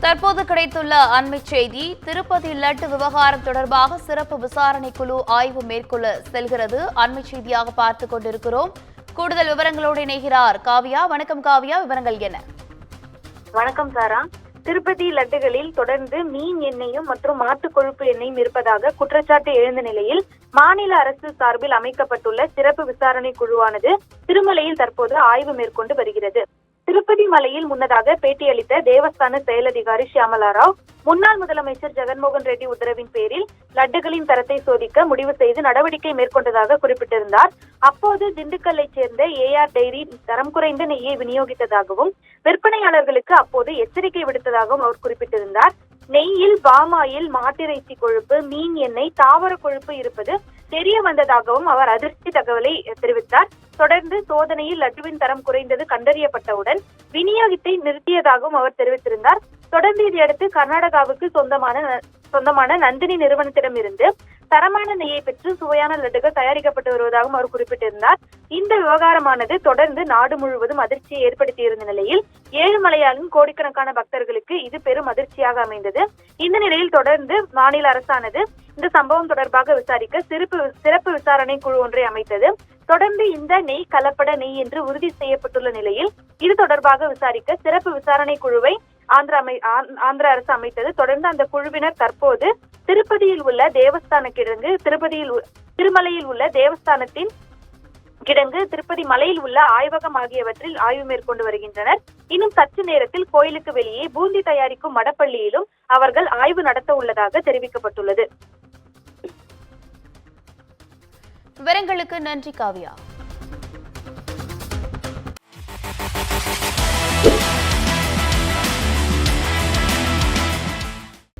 தற்போது கிடைத்துள்ள அண்மை செய்தி திருப்பதி லட்டு விவகாரம் தொடர்பாக சிறப்பு விசாரணை குழு ஆய்வு மேற்கொள்ள செல்கிறது. அண்மை செய்தியாக பார்த்துக் கொண்டிருக்கிறோம். கூடுதல் விவரங்களோடு இணைகிறார் காவியா. வணக்கம் காவியா. விவரங்கள் என்ன? வணக்கம் சாரா. திருப்பதி லட்டுகளில் தொடர்ந்து மீன் எண்ணெயும் மற்றும் மாட்டு கொழுப்பு எண்ணெயும் இருப்பதாக குற்றச்சாட்டு எழுந்த நிலையில் மாநில அரசு சார்பில் அமைக்கப்பட்டுள்ள சிறப்பு விசாரணை குழுவானது திருமலையில் தற்போது ஆய்வு மேற்கொண்டு வருகிறது. திருப்பதி மலையில் முன்னதாக பேட்டியளித்த தேவஸ்தான செயலதிகாரி ஷியாமலா ராவ் முன்னாள் முதலமைச்சர் ஜெகன்மோகன் ரெட்டி உத்தரவின் பேரில் லட்டுகளின் தரத்தை சோதிக்க முடிவு செய்து நடவடிக்கை மேற்கொண்டதாக குறிப்பிட்டிருந்தார். அப்போது திண்டுக்கல்லை சேர்ந்த ஏஆர் டைரி தரம் குறைந்த நெய்யை விநியோகித்ததாகவும் விற்பனையாளர்களுக்கு அப்போது எச்சரிக்கை விடுத்ததாகவும் அவர் குறிப்பிட்டிருந்தார். நெய்யில் பாமாயில் மாட்டிறைச்சி கொழுப்பு மீன் எண்ணெய் தாவர கொழுப்பு இருப்பது தெரிய வந்ததாகவும் அவர் அதிர்ச்சி தகவலை தெரிவித்தார். தொடர்ந்து சோதனையில் லட்டுவின் தரம் குறைந்தது கண்டறியப்பட்டவுடன் விநியோகத்தை நிறுத்தியதாகவும் அவர் தெரிவித்திருந்தார். தொடர்ந்து இதையடுத்து கர்நாடகாவுக்கு சொந்தமான சொந்தமான நந்தினி நிறுவனத்திடமிருந்து தரமான நெய்யை பெற்று சுவையான லட்டுகள் தயாரிக்கப்பட்டு வருவதாகவும் அவர் குறிப்பிட்டிருந்தார். இந்த விவகாரமானது தொடர்ந்து நாடு முழுவதும் அதிர்ச்சியை ஏற்படுத்தியிருந்த நிலையில் ஏழுமலையாலும் கோடிக்கணக்கான பக்தர்களுக்கு இது பெரும் அதிர்ச்சியாக அமைந்தது. இந்த நிலையில் தொடர்ந்து மாநில அரசானது இந்த சம்பவம் தொடர்பாக விசாரிக்க சிறப்பு சிறப்பு விசாரணை குழு ஒன்றை அமைத்தது. தொடர்ந்து இந்த நெய் கலப்பட நெய் என்று உறுதி செய்யப்பட்டுள்ள நிலையில் இது தொடர்பாக விசாரிக்க சிறப்பு விசாரணை குழுவை ஆந்திர அமை ஆந்திர அரசு அமைத்தது. தொடர்ந்து அந்த குழுவினர் தற்போது திருப்பதியில் உள்ள தேவஸ்தான கிடங்கு திருப்பதியில் திருமலையில் உள்ள தேவஸ்தானத்தின் கிடங்கு திருப்பதி மலையில் உள்ள ஆய்வகம் ஆகியவற்றில் ஆய்வு மேற்கொண்டு வருகின்றனர். இன்னும் சற்று நேரத்தில் கோயிலுக்கு வெளியே பூந்தி தயாரிக்கும் மடப்பள்ளியிலும் அவர்கள் ஆய்வு நடத்த உள்ளதாக தெரிவிக்கப்பட்டுள்ளது. விவரங்களுக்கு நன்றி காவியா.